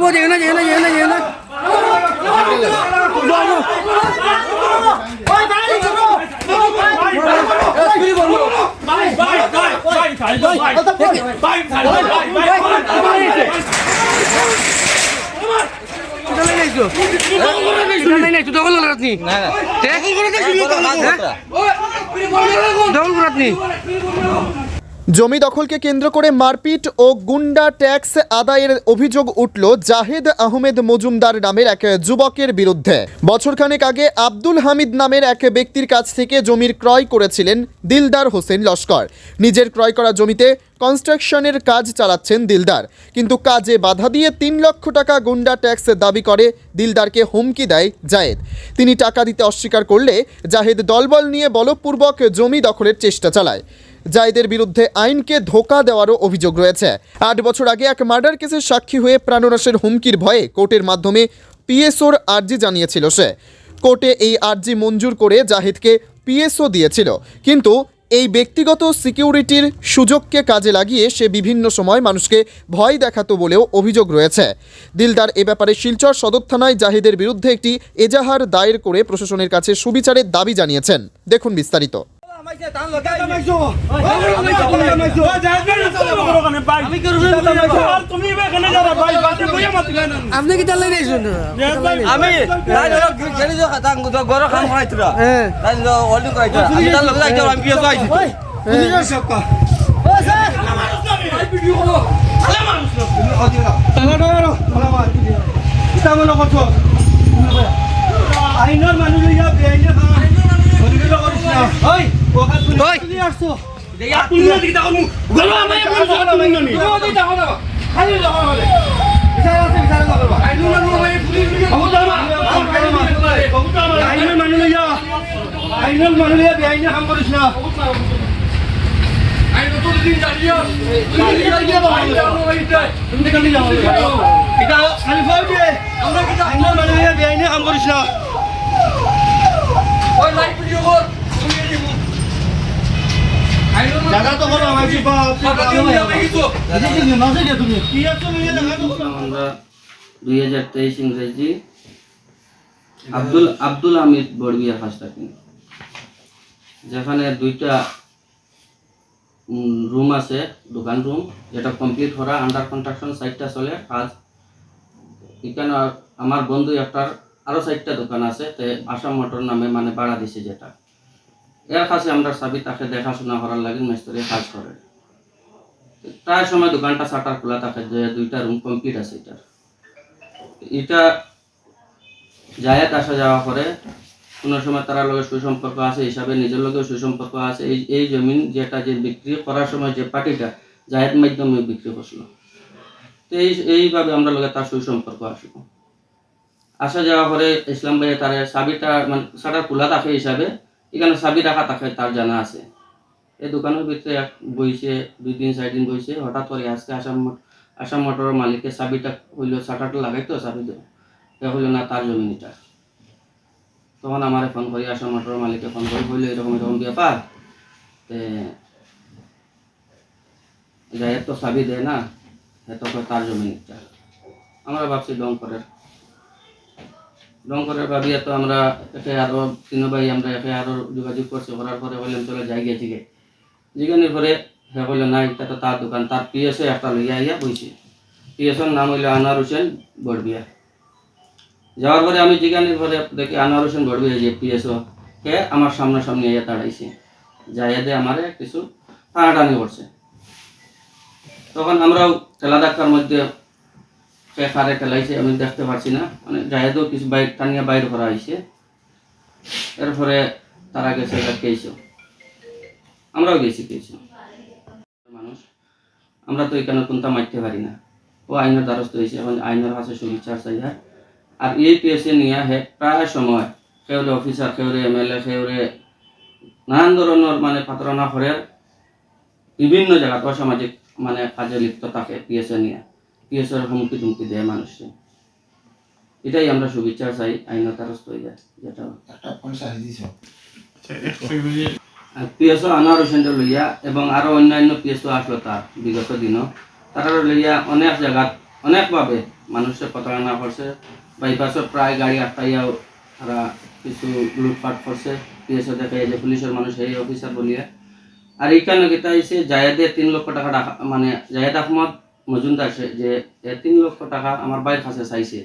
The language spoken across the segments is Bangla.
বাবু যেখানে যেখানে যেখানে যেখানে। দখল করাত নি জমি দখলকে কেন্দ্র করে মারপিট ও গুন্ডা ট্যাক্স আদায়ের অভিযোগ উঠল জাহেদ আহমেদ মজুমদার নামের এক যুবকের বিরুদ্ধে। বছরখানেক আগে আব্দুল হামিদ নামের এক ব্যক্তির কাছ থেকে জমির ক্রয় করেছিলেন দিলদার হোসেন লস্কর। নিজের ক্রয় করা জমিতে কনস্ট্রাকশনের কাজ চালাচ্ছেন দিলদার। কিন্তু কাজে বাধা দিয়ে তিন লক্ষ টাকা গুন্ডা ট্যাক্স দাবি করে দিলদারকে হুমকি দেয় জায়েদ। তিনি টাকা দিতে অস্বীকার করলে জাহেদ দলবল নিয়ে বলপূর্বক জমি দখলের চেষ্টা চালায়। জায়েদের বিরুদ্ধে আইনকে ধোকা দেওয়ারও অভিযোগ রয়েছে। আট বছর আগে এক মার্ডার কেসের সাক্ষী হয়ে প্রাণনাশের হুমকির ভয়ে কোর্টের মাধ্যমে পিএসওর আর্জি জানিয়েছিল সে। কোর্টে এই আর্জি মঞ্জুর করে জাহিদকে পিএসও দিয়েছিল। কিন্তু এই ব্যক্তিগত সিকিউরিটির সুযোগকে কাজে লাগিয়ে সে বিভিন্ন সময় মানুষকে ভয় দেখাতো বলেও অভিযোগ রয়েছে। দিলদার এ ব্যাপারে শিলচর সদর থানায় জাহিদের বিরুদ্ধে একটি এজাহার দায়ের করে প্রশাসনের কাছে সুবিচারের দাবি জানিয়েছেন। দেখুন বিস্তারিত। আপনি কি তার লাইনে আমি তাই ধরো গেলি তো তাং তো গর খাম হ্যাঁ অলি আমি তার লগে আমি আইছি আইনৰ মানুহ ইয়াত বেআইনে ওই আইনৰ মানুহ আইনৰ মানুহ বেআইনে কাম কৰিছ না আইনৰ মানুহে বেআইনে কাম করো আমার কি আমরা দুই হাজার তেইশ ইংরেজি আব্দুল আব্দুল হামিদ বড়বিয়া ফার্স্ট যেখানে দুইটা রুম আছে দোকান রুম যেটা কমপ্লিট করা আন্ডার কনস্ট্রাকশন সাইটটা চলে। কাজ এখানে আমার বন্ধু একটার আরও চারটা দোকান আছে তে আসাম মোটর নামে মানে ভাড়া দিছে যেটা। এর কাছে আমরা চাবি তাকে দেখাশোনা করার লাগে, মিস্ত্রি কাজ করে। প্রায় সময় দোকানটা শাটার খোলা থাকে, যে দুইটা রুম কমপ্লিট আছে এটার। এটা জায়াত আসা যাওয়া করে, কোনো সময় তার লগে সুসম্পর্ক আছে হিসাবে নিজের লগেও সুসম্পর্ক আছে। এই এই জমিন যেটা যে বিক্রি করার সময় যে পার্টিটা জায়াত মাধ্যমে বিক্রি করছিল। তো এই, এইভাবে আমরা লগে তার সুসম্পর্ক আসব। আসা যাওয়া করে ইসলাম ভাই তার সাবিটা মানে শাটার খোলা থাকে হিসাবে এখানে চাবি রাখা থাকে, তার জানা আছে। এই দোকানের ভিতরে এক বইছে, দুই দিন চার দিন বইছে। হঠাৎ করে আজকে আসাম আসাম মোটরের মালিকের চাবিটা হইল শাটারটা লাগাইতো, চাবি দেবো এ হইল না তার জমিন এটা তখন আমার ফোন করি, আসাম মোটরের মালিককে ফোন করি হইল এরকম এরকম ব্যাপার। যাই তো চাবি দেয় না এত তার জমিনটা। আমরা ভাবছি ডঙ্করের ডঙ্করের ভাবি তো আমরা একে আরও তিন ভাই আমরা একে আরও যোগাযোগ করছি, করার পরে বললাম চলে যাই গিয়ে জিগে জিগানির পরে সে বলল না এটা তো তার দোকান, তার পিএসও একটা লইয়া আইয়া বইছে। পিএসওর নাম হইল আনোয়ার হোসেন বড়বিয়া। যাওয়ার পরে আমি জিগানির পরে দেখি আনোয়ার হোসেন বড়বিয়া যে পিএসও, কে আমার সামনাসামনি আইয়া তাড়াইছে যাইয়া দিয়ে আমারে কিছু টানাটানি করছে। তখন আমরাও ঠেলা ধাক্কার মধ্যে সে খারে ঠেলাইছে আমি দেখতে পারছি না। মানে জাহেদও কিছু বাইক টানিয়া বাইর করা হয়েছে। এরপরে তারা গেছে কেইছো আমরাও গেছি কেইছো মানুষ, আমরা তো এখানে কোনটা মারতে পারি না। ও আইনের দ্বারস্থ হয়েছে, এখন আইনের সুবিচার চাই হয় আর এই পিএসএ নিয়ে হে প্রায় সময় সেউরে অফিসার সেউরে এম এল এ সেউরে নানান ধরনের মানে পাত্রনা করে বিভিন্ন জায়গাত অসামাজিক মানে কাজে লিপ্ত থাকে পিএসএ নিয়ে। পিএসএর হুমকি ধুমকি দেয় মানুষকে। এটাই আমরা সুবিচার চাই আইনের দ্বারস্থ হয়ে যায় যেটা পিএসও আনোয়ার হোসেনটা লইয়া এবং আরও অন্যান্য পিএসও আসলো তার বিগত দিনও। তারা লইয়া অনেক জায়গাত অনেকভাবে মানুষের প্রতারণা করছে। বাইপাসও প্রায় গাড়ি আটকাইয়াও তারা কিছু লুটপাট করছে। পিএসও দেখে এই যে পুলিশের মানুষ এই অফিসার বলিয়া। আর এইখানে যেটা হয়েছে জায়েদের তিন লক্ষ টাকা মানে জায়েদ আহমদ মজুমদার যে তিন লক্ষ টাকা আমার বাইর কাছে চাইছে।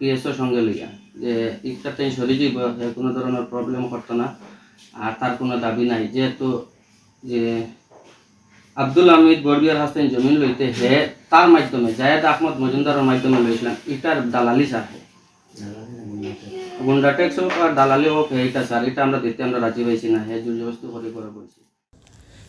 পিএসও সঙ্গে। লইয়া। যে ইটা ইটাতে সরি যাইব কোনো ধরনের প্রবলেম করতো না। আর তার কোনো দাবি নাই। যেহেতু যে আব্দুল হামিদ বরবিয়ার হাসতেন জমিন লইতে হে তার মাধ্যমে জায়েদ আহমদ মজুমদারের মাধ্যমে লইছিলাম এটার দালালি স্যার গুন্ডা ট্যাক্স? হোক আর দালালি হোক এইটা স্যার এটা আমরা দিতে আমরা রাজি হয়েছি না। হে জোর জবস্তি করে করে বলছি।